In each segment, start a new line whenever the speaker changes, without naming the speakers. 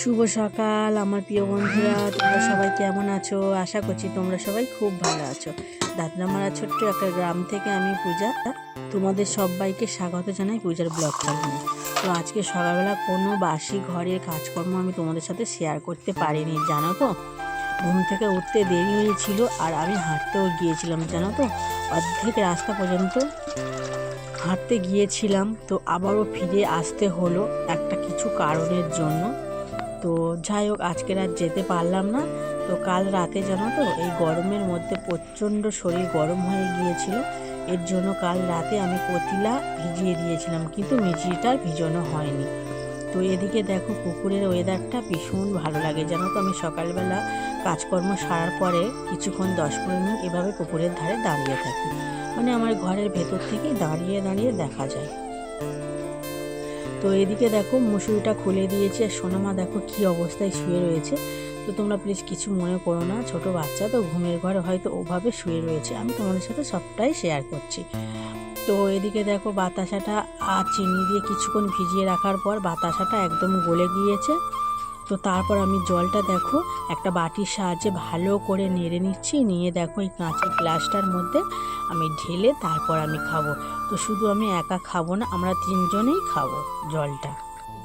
শুভ সকাল, আমার প্রিয় বন্ধুরা, তোমরা সবাই কেমন আছো? আশা করছি তোমরা সবাই খুব ভালো আছো। দাদরামারা ছোট্ট একটা গ্রাম থেকে আমি পূজা। তোমাদের সবাইকে স্বাগত জানাই পূজার ব্লগ চ্যানেলে তো আজকে সকালবেলা কোনো বাসি ঘরের কাজকর্ম আমি তোমাদের সাথে শেয়ার করতে পারিনি, জানো তো? ঘুম থেকে উঠতে দেরি হয়েছিল আর আমি হাঁটতেও গিয়েছিলাম, জানো তো? অর্ধেক রাস্তা পর্যন্ত হাঁটতে গিয়েছিলাম, তো আবারও ফিরে আসতে হলো একটা কিছু কারণের জন্য। তো যাই হোক আজকে রাত যেতে পারলাম না। তো কাল রাতে জানো তো, এই গরমের মধ্যে প্রচণ্ড শরীর গরম হয়ে গিয়েছিল। এর জন্য কাল রাতে আমি পতিলা ভিজিয়ে দিয়েছিলাম, কিন্তু মিচিটা ভিজানো হয়নি। তো এদিকে দেখো, পুকুরের ওয়েদারটা ভীষণ ভালো লাগে। জানো তো, আমি সকালবেলা কাজকর্ম সারার পরে কিছুক্ষণ, দশ পনেরো মিনিট এভাবে পুকুরের ধারে দাঁড়িয়ে থাকি। মানে আমার ঘরের ভেতর থেকে দাঁড়িয়ে দাঁড়িয়ে দেখা যায়। তো এদিকে দেখো মুসুরিটা খুলে দিয়েছে আর সোনামা দেখো কি অবস্থায় শুয়ে রয়েছে। তো তোমরা প্লিজ কিছু মনে করো না, ছোট বাচ্চা তো ঘুমের ঘরে হয়তো ওভাবে শুয়ে রয়েছে, আমি তোমাদের সাথে সবটাই শেয়ার করছি। তো এদিকে দেখো বাতাসাটা, আর চিনি দিয়ে কিছুক্ষণ ভিজিয়ে রাখার পর বাতাসাটা একদম গলে গিয়েছে। তো তারপর আমি জলটা দেখো, একটা বাটির সাহায্যে ভালো করে নেড়ে নিচ্ছি, নিয়ে দেখো এই কাঁচের গ্লাসটার মধ্যে আমি ঢেলে তারপর আমি খাব। তো শুধু আমি একা খাব না, আমরা তিনজনেই খাব জলটা।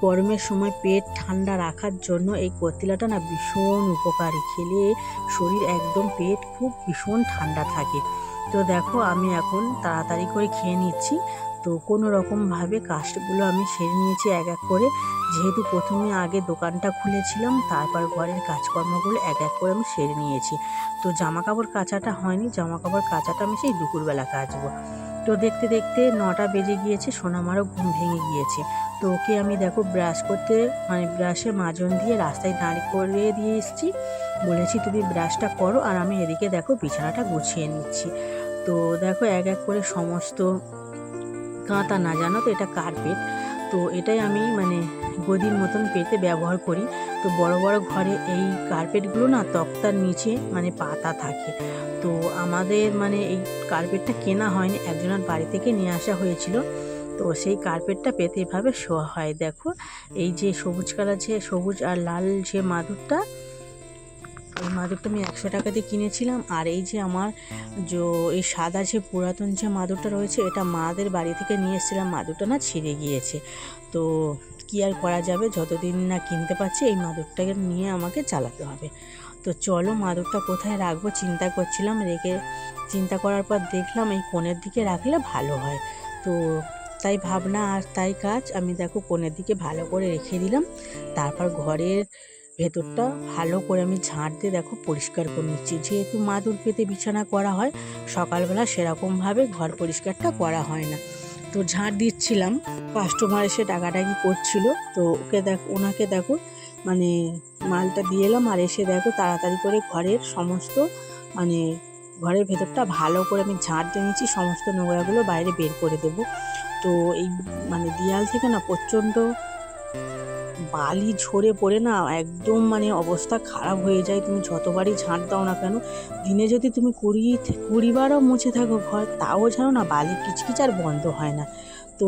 গরমের সময় পেট ঠান্ডা রাখার জন্য এই কতিলাটা না ভীষণ উপকারী। খেলে শরীর একদম পেট খুব ভীষণ ঠান্ডা থাকে। তো দেখো আমি এখন তাড়াতাড়ি করে খেয়ে নিচ্ছি। তো কোনো রকমভাবে কাজগুলো আমি সেরে নিয়েছি এক এক করে। যেহেতু প্রথমে আগে দোকানটা খুলেছিলাম, তারপর ঘরের কাজকর্মগুলো এক এক করে আমি সেরে নিয়েছি। তো জামা কাপড় কাচাটা হয়নি জামা কাপড় কাচাটা আমি সেই দুপুরবেলা কাচবো। তো দেখতে দেখতে নটা বেজে গিয়েছে, সোনামারও ঘুম ভেঙে গিয়েছে। তো ওকে আমি দেখো ব্রাশ করতে মানে ব্রাশে মাজন দিয়ে রাস্তায় দাঁড়িয়ে করে দিয়ে এসেছি। বলেছি, তুমি ব্রাশটা করো আর আমি এদিকে দেখো বিছানাটা গুছিয়ে নিচ্ছি। তো দেখো এক এক করে সমস্ত কাঁথা না জানো তো, এটা কার্পেট। তো এটাই আমি মানে গদির মতন পেতে ব্যবহার করি। তো বড় বড় ঘরে এই কার্পেটগুলো না তক্তার নিচে মানে পাতা থাকে। তো আমাদের মানে এই কার্পেটটা কেনা হয়নি, একজনের বাড়ি থেকে নিয়ে আসা হয়েছিল। তো সেই কার্পেটটা পেতে এভাবে শোয়া হয়। দেখো, এই যে সবুজ কালার যে সবুজ আর লাল যে মাদুরটা, ওই মাদুরটা আমি একশো টাকা দিয়ে কিনেছিলাম। আর এই যে আমার যে, এই সাদা যে পুরাতন যে মাদুরটা রয়েছে, এটা মাদের বাড়ি থেকে নিয়ে এসেছিলাম। মাদুরটা না ছিঁড়ে গিয়েছে। তো কী আর করা যাবে? যতদিন না কিনতে পারছি, এই মাদুরটাকে নিয়ে আমাকে চালাতে হবে। তো চলো মাদুরটা কোথায় রাখব? চিন্তা করছিলাম, রেখে চিন্তা করার পর দেখলাম এই কোণের দিকে রাখলে ভালো হয়। তো তাই ভাবনা আর তাই কাজ, আমি দেখো কোণের দিকে ভালো করে রেখে দিলাম। তারপর ঘরের ভেতরটা ভালো করে আমি ঝাঁট দিয়ে দেখো পরিষ্কার করে নিচ্ছি। যেহেতু মাদুর পেতে বিছানা করা হয়, সকালবেলা সেরকমভাবে ঘর পরিষ্কারটা করা হয় না। তো ঝাঁট দিচ্ছিলাম। কাস্টমার এসে ডাকাডাকি করছিল। তো ওকে দেখ, ওনাকে দেখো মানে মালটা দিয়ে এলাম আর এসে দেখো, তাড়াতাড়ি করে ঘরের সমস্ত মানে ঘরের ভেতরটা ভালো করে আমি ঝাঁট দিয়ে সমস্ত নোংরাগুলো বাইরে বের করে দেবো। তো এই মানে দেয়াল থেকে না প্রচণ্ড বালি ঝরে পড়ে না, একদম মানে অবস্থা খারাপ হয়ে যায়। তুমি যতবারই ঝাঁট দাও না কেন, দিনে যদি তুমি কুড়ি কুড়িবারও মুছে থাকো ঘর, তাও জানো না বালি কিচকিচ আর বন্ধ হয় না। তো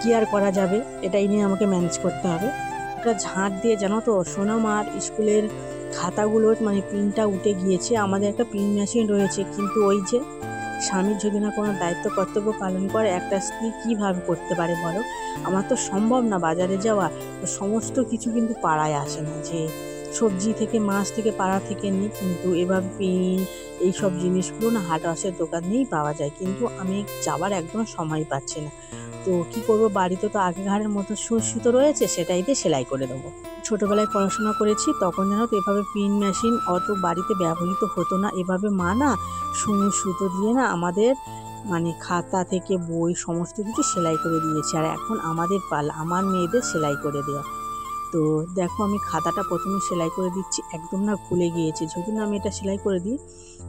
কী আর করা যাবে? এটাই নিয়ে আমাকে ম্যানেজ করতে হবে। একটা ঝাঁট দিয়ে জানো তো, সোনাম আর স্কুলের খাতাগুলোর মানে প্রিন্টটা উঠে গিয়েছে। আমাদের একটা প্রিন্ট মেশিন রয়েছে, কিন্তু ওই যে স্বামীর যদি না কোনো দায়িত্ব, কর্তব্য পালন করে, একটা স্ত্রী কীভাবে করতে পারে বলো? আমার তো সম্ভব না বাজারে যাওয়া। তো সমস্ত কিছু কিন্তু পাড়ায় আসে না যে সবজি থেকে, মাছ থেকে, পাড়া থেকে নিই কিন্তু এভাবে পেন, এইসব জিনিসগুলো না হাট আসের দোকানেই পাওয়া যায়। কিন্তু আমি যাবার একদম সময় পাচ্ছি না। তো কি করব, বাড়িতে তো আগেকারের মতো সুই সুতো রয়েছে, সেটাই দিয়ে সেলাই করে দেবো। ছোটোবেলায় পড়াশোনা করেছি, তখন যেন তো এভাবে পিন মেশিন অত বাড়িতে ব্যবহৃত হতো না। এভাবে মা না সুই সুতো দিয়ে না আমাদের মানে খাতা থেকে বই, সমস্ত কিছু সেলাই করে দিয়েছে। আর এখন আমাদের পাল, আমার মেয়েদের সেলাই করে দেওয়া। তো দেখো আমি খাতাটা প্রথমে সেলাই করে দিচ্ছি, একদম না খুলে গিয়েছে। যদি না আমি এটা সেলাই করে দিই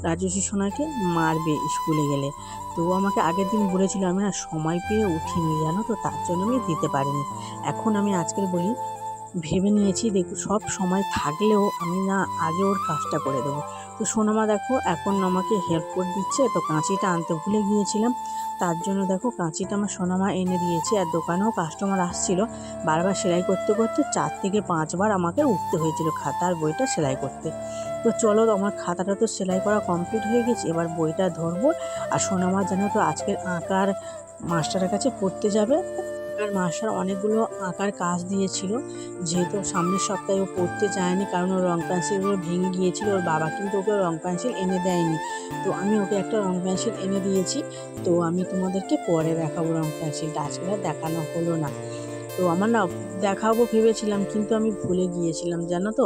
রাজস্বী সোনাকে মারবে স্কুলে গেলে। তো আমাকে আগের দিন বলেছিল আমি না সময় পেয়ে উঠিনি, জানো তো, তার জন্য আমি দিতে পারিনি। এখন আমি আজকের বলি, ভেবে নিয়েছি, দেখ সব সময় থাকলেও আমি না আগে ওর কাজটা করে দেবো। তো সোনামা দেখো, এখন আমাকে হেল্প করে দিচ্ছে। তো কাঁচিটা আনতে ভুলে গিয়েছিলাম। তার জন্য দেখো, কাঁচিটা আমার সোনামা এনে দিয়েছে। আর দোকানেও কাস্টমার আসছিল। বারবার সেলাই করতে করতে চার থেকে পাঁচবার আমাকে উঠতে হয়েছিল খাতার বইটা সেলাই করতে। তো চলো, আমার খাতাটা তো সেলাই করা কমপ্লিট হয়ে গেছে। এবার বইটা ধরবো। আর সোনামা যেন তো আজকের আঁকার মাস্টারের কাছে পড়তে যাবে। আঁকার মাস্টার অনেকগুলো আঁকার কাজ দিয়েছিল। যেহেতু সামনের সপ্তাহে ও পড়তে যায়নি, কারণ ওর রং পেন্সিলগুলো ভেঙে গিয়েছিল, ওর বাবা কিন্তু ওকে রং পেন্সিল এনে দেয়নি। তো আমি ওকে একটা রং পেন্সিল এনে দিয়েছি। তো আমি তোমাদেরকে পরে দেখাবো রং পেন্সিলটা। আজকে দেখানো হলো না। তো আমার না দেখাবো ভেবেছিলাম, কিন্তু আমি ভুলে গিয়েছিলাম, জানো তো?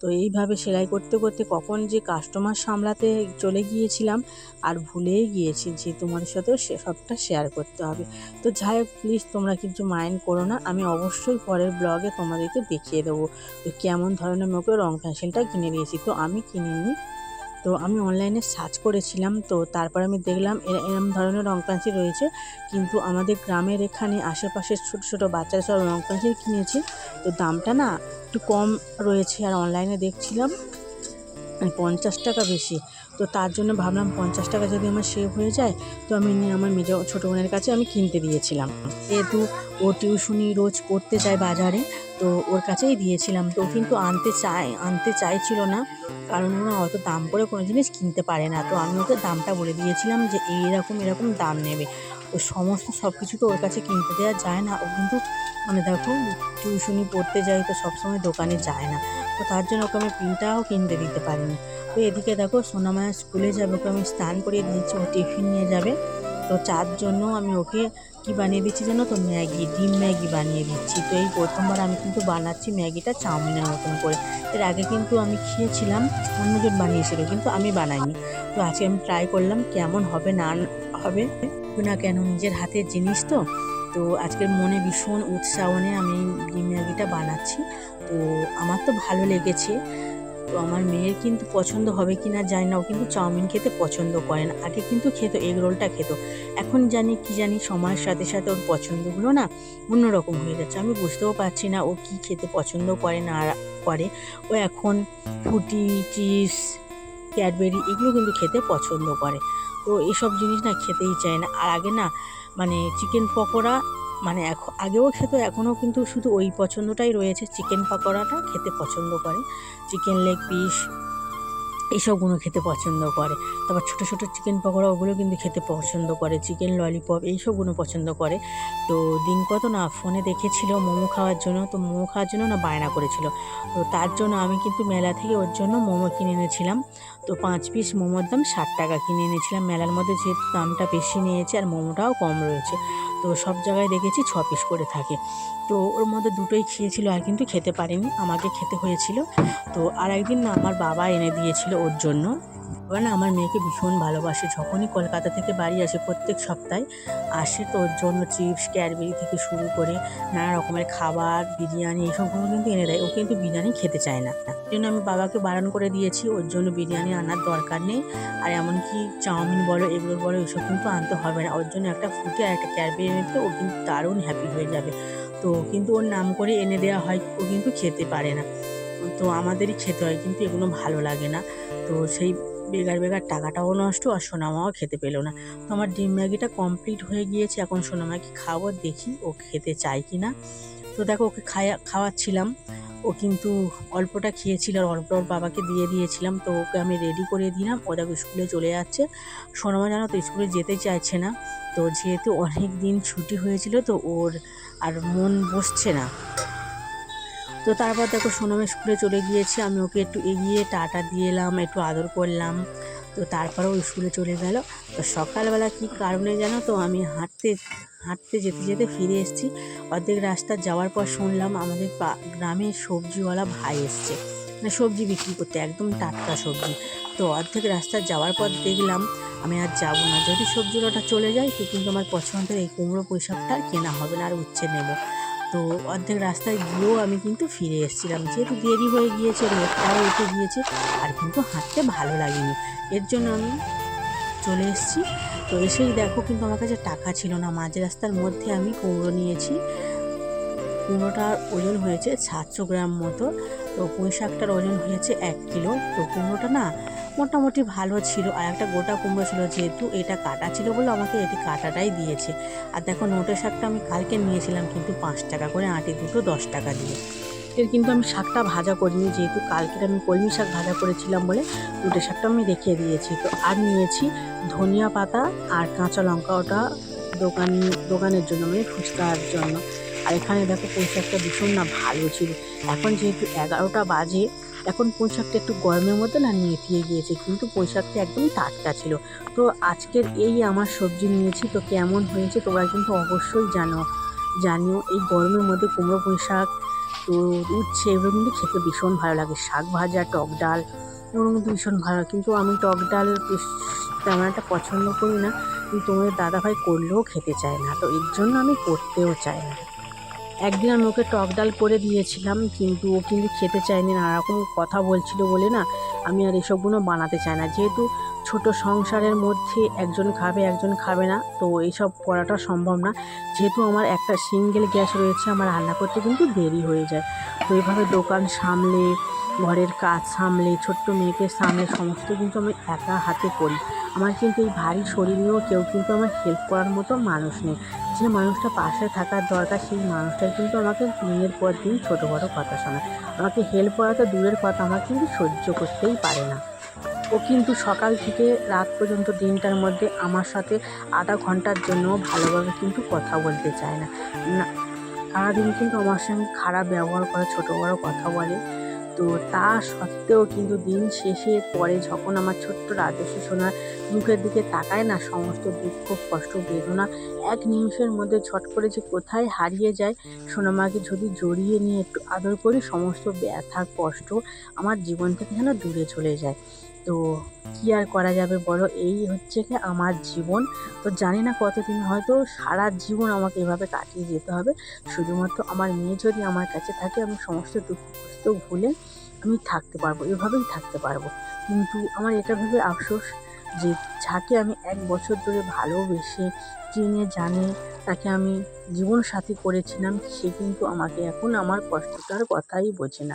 তো এইভাবে সেলাই করতে করতে কখন যে কাস্টমার সামলাতে চলে গিয়েছিলাম আর ভুলেই গিয়েছি যে তোমাদের সাথেও সে সবটা শেয়ার করতে হবে। তো যাই হোক প্লিজ তোমরা কিন্তু মাইন্ড করো না, আমি অবশ্যই পরের ব্লগে তোমাদেরকে দেখিয়ে দেবো তো কেমন ধরনের মুখে রং পেন্সিলটা কিনে দিয়েছি। তো আমি কিনে নিই তো আমি অনলাইনে সার্চ করেছিলাম, তো তারপর আমি দেখলাম এরা- এরম ধরনের রং পেন্সিল রয়েছে। কিন্তু আমাদের গ্রামের এখানে আশেপাশের ছোটো ছোটো বাচ্চারা সব রং পেন্সিল কিনেছে। তো দামটা না একটু কম রয়েছে আর অনলাইনে দেখছিলাম। মানে পঞ্চাশ টাকা বেশি। তো তার জন্য ভাবলাম পঞ্চাশ টাকা যদি আমার সেভ হয়ে যায়, তো আমি নিয়ে আমার মেজো ছোটো বোনের কাছে আমি কিনতে দিয়েছিলাম। যেহেতু ও টিউশনি রোজ পড়তে যায় বাজারে, তো ওর কাছেই দিয়েছিলাম। তো কিন্তু আনতে চায়, আনতে চাইছিল না, কারণ ওরা অত দাম করে কোনো জিনিস কিনতে পারে না। তো আমি ওকে দামটা বলে দিয়েছিলাম যে এইরকম এরকম দাম নেবে। তো সমস্ত সব কিছু তো ওর কাছে কিনতে দেওয়া যায় না। ও কিন্তু মানে দেখো টিউশনি পড়তে যায় তো সবসময় দোকানে যায় না। তো তার জন্য ওকে আমি পিনটাও কিনতে দিতে পারিনি। তো এদিকে দেখো সোনামায়া স্কুলে যাবে, ওকে আমি স্নান করিয়ে দিয়েছি, ও টিফিন নিয়ে যাবে। তো চার জন্য আমি ওকে কি বানিয়ে দিচ্ছি জানো তো? ম্যাগি, ডিম ম্যাগি বানিয়ে দিচ্ছি। তো এই প্রথমবার আমি কিন্তু বানাচ্ছি ম্যাগিটা চাউমিনের মতন করে। এর আগে কিন্তু আমি খেয়েছিলাম, অন্যজন বানিয়েছিল, কিন্তু আমি বানাইনি। তো আজকে আমি ট্রাই করলাম কেমন হবে, না হবে। না কেন, নিজের হাতের জিনিস তো। তো আজকের মনে ভীষণ উৎসাহনে আমি ডিম ম্যাগিটা বানাচ্ছি। তো আমার তো ভালো লেগেছে। তো আমার মেয়ের কিন্তু পছন্দ হবে কি না জানি না, ও কিন্তু চাউমিন খেতে পছন্দ করে না। আগে কিন্তু খেত, এগ রোলটা খেত। এখন জানি কি জানি, সময়ের সাথে সাথে ওর পছন্দগুলো না অন্যরকম হয়ে যাচ্ছে। আমি বুঝতেও পারছি না ও কি খেতে পছন্দ করে না করে। ও এখন ফ্রুটি, চিপস, ক্যাডবেরি এগুলো কিন্তু খেতে পছন্দ করে। তো এসব জিনিস না খেতেই চায় না। আর আগে না মানে চিকেন পকোড়া মানে এখন আগেও খেত, এখনও কিন্তু শুধু ওই পছন্দটাই রয়েছে। চিকেন পকোড়াটা খেতে পছন্দ করে। চিকেন লেগ পিস এইসবগুলো খেতে পছন্দ করে। তারপর ছোটো ছোটো চিকেন পকোড়া, ওগুলো কিন্তু খেতে পছন্দ করে। চিকেন ললিপপ এইসবগুলো পছন্দ করে। তো দিন কত না ফোনে দেখেছিল মোমো খাওয়ার জন্য, তো মোমো খাওয়ার জন্য না বায়না করেছিল। তো তার জন্য আমি কিন্তু মেলা থেকে ওর জন্য মোমো কিনে এনেছিলাম। তো পাঁচ পিস মোমোর দাম ষাট টাকা কিনে এনেছিলাম। মেলার মধ্যে যে দামটা বেশি নিয়েছে আর মোমোটাও কম রয়েছে। তো সব জায়গায় দেখেছি ছ পিস করে থাকে। তো ওর মধ্যে দুটোই খেয়েছিল আর কিন্তু খেতে পারিনি। আমাকে খেতে হয়েছিল। তো আর একদিন না আমার বাবা এনে দিয়েছিল ওর জন্য। এবার না আমার মেয়েকে ভীষণ ভালোবাসে। যখনই কলকাতা থেকে বাড়ি আসে প্রত্যেক সপ্তাহে আসে তো ওর জন্য চিপস, ক্যাডবেরি থেকে শুরু করে নানা রকমের খাবার, বিরিয়ানি এইসবগুলো কিন্তু এনে দেয়। ও কিন্তু বিরিয়ানি খেতে চায় না। জন্য আমি বাবাকে বারণ করে দিয়েছি, ওর জন্য বিরিয়ানি আনার দরকার নেই। আর এমনকি চাউমিন বলো, এগুলো বলো, এসব কিন্তু আনতে হবে না। ওর জন্য একটা ফুটে আর একটা ক্যাডবেরি এনে দিলে ও কিন্তু দারুণ হ্যাপি হয়ে যাবে। তো কিন্তু ওর নাম করে এনে দেওয়া হয়, ও কিন্তু খেতে পারে না। তো আমাদেরই খেতে হয়, কিন্তু এগুলো ভালো লাগে না। তো সেই বেগার বেগার টাকাটাও নষ্ট আর সোনামাও খেতে পেল না। তো আমার ডিম ম্যাগিটা কমপ্লিট হয়ে গিয়েছে, এখন সোনামাকে খাওয়াবো, দেখি ও খেতে চায় কি না তো দেখো, ওকে খাওয়া খাওয়াচ্ছিলাম। ও কিন্তু অল্পটা খেয়েছিল আর অল্প ওর বাবাকে দিয়ে দিয়েছিলাম। তো ওকে আমি রেডি করে দিলাম। ও দেখো স্কুলে চলে যাচ্ছে। সোনামা জানো তো স্কুলে যেতে চাইছে না। তো যেহেতু অনেক দিন ছুটি হয়েছিল, তো ওর আর মন বসছে না। তো তারপর দেখো সোনামা স্কুলে চলে গিয়েছে, আমি ওকে একটু এগিয়ে টাটা দিয়ে এলাম, একটু আদর করলাম। তো তারপরে ওই স্কুলে চলে গেল। তো সকালবেলা কি কারণে জানো তো, আমি হাঁটতে হাঁটতে যেতে যেতে ফিরে এসেছি। অর্ধেক রাস্তা যাওয়ার পর শুনলাম আমাদের পা গ্রামে সবজিওয়ালা ভাই এসছে। মানে সবজি বিক্রি করতে, একদম টাটকা সবজি। তো অর্ধেক রাস্তা যাওয়ার পর দেখলাম, আমি আর যাব না। যদি সবজিওয়ালাটা চলে যায়, তো কিন্তু আমার পছন্দের এই কুমড়ো পুঁইশাকটা আর কেনা হবে না, আর উচ্ছে নেব। তো অর্ধেক রাস্তায় গিয়েও আমি কিন্তু ফিরে এসেছিলাম। যেহেতু দেরি হয়ে গিয়েছে রোদটাও উঠে গিয়েছে, আর কিন্তু হাঁটতে ভালো লাগেনি। এর জন্য আমি চলে এসেছি। তো এসেই দেখো, কিন্তু আমার কাছে টাকা ছিল না। মাঝ রাস্তার মধ্যে আমি কুমড়ো নিয়েছি। কুমড়োটার ওজন হয়েছে সাতশো গ্রাম মতো। তো পুঁই শাকটার ওজন হয়েছে এক কিলো। তো কুমড়োটা না মোটামুটি ভালো ছিল। আর একটা গোটা কুমড়ো ছিল, যেহেতু এটা কাটা ছিল বলে আমাকে এটি কাটাটাই দিয়েছে। আর দেখো নোটের শাকটা আমি কালকে নিয়েছিলাম, কিন্তু পাঁচ টাকা করে আটি দুটো দশ টাকা দিয়ে। এর কিন্তু আমি শাকটা ভাজা করিনি, যেহেতু কালকের আমি কলমি শাক ভাজা করেছিলাম বলে নোটের শাকটা আমি রেখে দিয়েছি। তো আর নিয়েছি ধনিয়া পাতা আর কাঁচা লঙ্কা ওটা দোকান, দোকানের জন্য মানে ফুচকার জন্য। আর এখানে দেখো পুঁই শাকটা ভীষণ না ভালো ছিল। এখন যেহেতু এগারোটা বাজে, এখন পুঁই শাকটা একটু গরমের মধ্যে না নেতিয়ে গিয়েছে, কিন্তু পুঁই শাকটা একদমই টাটকা ছিল। তো আজকের এই আমার সবজি নিয়েছি, তো কেমন হয়েছে তোমরা কিন্তু অবশ্যই জানো। জানিও, এই গরমের মধ্যে কুমড়ো পুঁই শাক তো উচ্ছে, এগুলো কিন্তু খেতে ভীষণ ভালো লাগে। শাক ভাজা, টক ডাল, এগুলো কিন্তু ভীষণ ভালো। কিন্তু আমি টক ডাল তেমন একটা পছন্দ করি না, কিন্তু তোমাদের দাদাভাই করলেও খেতে চায় না, তো এর জন্য আমি করতেও চাই না। একদিন আমি ওকে টক ডাল করে দিয়েছিলাম, কিন্তু ও কিন্তু খেতে চায়নি নানারকম কথা বলছিল বলে না, আমি আর এসবগুলো বানাতে চাই না। যেহেতু ছোট সংসারের মধ্যে একজন খাবে একজন খাবে না, তো এইসব করাটা সম্ভব না। যেহেতু আমার একটা সিঙ্গেল গ্যাস রয়েছে, আমার রান্না করতে কিন্তু দেরি হয়ে যায়। তো এইভাবে দোকান সামলে ঘরের কাজ, সামলে, ছোট্ট মেয়েকে সামলে, সমস্ত কিন্তু আমি একা হাতে করি। আমার কিন্তু এই ভারী শরীর নিয়েও কেউ কিন্তু আমার হেল্প করার মতো মানুষ নেই। যে মানুষটা পাশে থাকার দরকার, সেই মানুষটাই কিন্তু আমাকে দিনের পর দিন ছোটো বড়ো কথা শোনায়। আমাকে হেল্প করা তো দূরের কথা, আমার কিন্তু সহ্য করতেই পারে না। ও কিন্তু সকাল থেকে রাত পর্যন্ত দিনটার মধ্যে আমার সাথে আধা ঘণ্টার জন্য ভালোভাবে কিন্তু কথা বলতে চায় না। না, সারাদিন কিন্তু আমার সঙ্গে খারাপ ব্যবহার করে ছোটো বড়ো কথা বলে। তো তা সত্ত্বেও কিন্তু দিন শেষে পরে যখন আমার ছোট্ট রাজস্ব সোনার মুখের দিকে তাকায় না, সমস্ত দুঃখ, কষ্ট, বেদনা এক নিমিষের মধ্যে ছট করে যে কোথায় হারিয়ে যায়, সোনামাকে যদি জড়িয়ে নিয়ে একটু আদর করি, সমস্ত ব্যথা, কষ্ট আমার জীবন থেকে যেন দূরে চলে যায়। তো কী আর করা যাবে বলো? এই হচ্ছে কি আমার জীবন। তো জানি না কতদিন, হয়তো সারা জীবন আমাকে এভাবে কাটিয়ে যেতে হবে। শুধুমাত্র আমার মেয়ে যদি আমার কাছে থাকে, আমি সমস্ত দুঃখ, কষ্ট ভুলে আমি থাকতে পারব, এভাবেই থাকতে পারব। কিন্তু আমার এটা ভেবে আফসোস যে যাকে আমি এক বছর ধরে ভালোবেসে চিনে, জানে, তাকে আমি জীবনসাথী করেছিলাম, সে কিন্তু আমাকে এখন আমার কষ্টটার কথাই বোঝে না।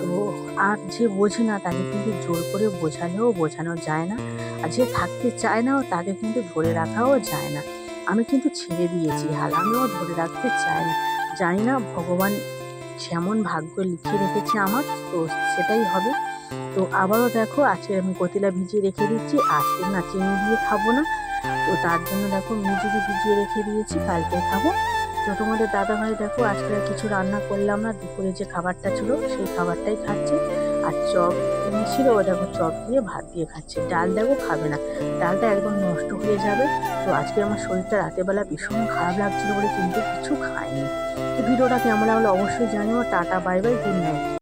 তো আর যে বোঝে না, তাকে কিন্তু জোর করে বোঝালেও বোঝানো যায় না। আর যে থাকতে চায় না, তাকে কিন্তু ধরে রাখাও যায় না। আমি কিন্তু ছেড়ে দিয়েছি, হাল আমিও ধরে রাখতে চাই না। জানি না ভগবান যেমন ভাগ্য লিখে রেখেছে আমার, তো সেটাই হবে। তো আবারও দেখো, আজকে আমি কতিলা ভিজিয়ে রেখে দিচ্ছি আজকে না চিনি দিয়ে খাব না। তো তার জন্য দেখো নিজেকে ভিজিয়ে রেখে দিয়েছি কালকে খাব। তো তোমাদের দাদাভাই দেখো, আজকে কিছু রান্না করলাম না, দুপুরে যে খাবারটা ছিল, সেই খাবারটাই খাচ্ছে। আর চপ এনেছিল, ও দেখো, চপ দিয়ে ভাত দিয়ে খাচ্ছে। ডাল দেখো, খাবে না। ডালটা একদম নষ্ট হয়ে যাবে। তো আজকে আমার শরীরটা রাতেরবেলা ভীষণ খারাপ লাগছিল বলে কিন্তু কিছু খাইনি। তো ভিডিওটা কেমন লাগল অবশ্যই জানিও। Tata, bye bye, good night.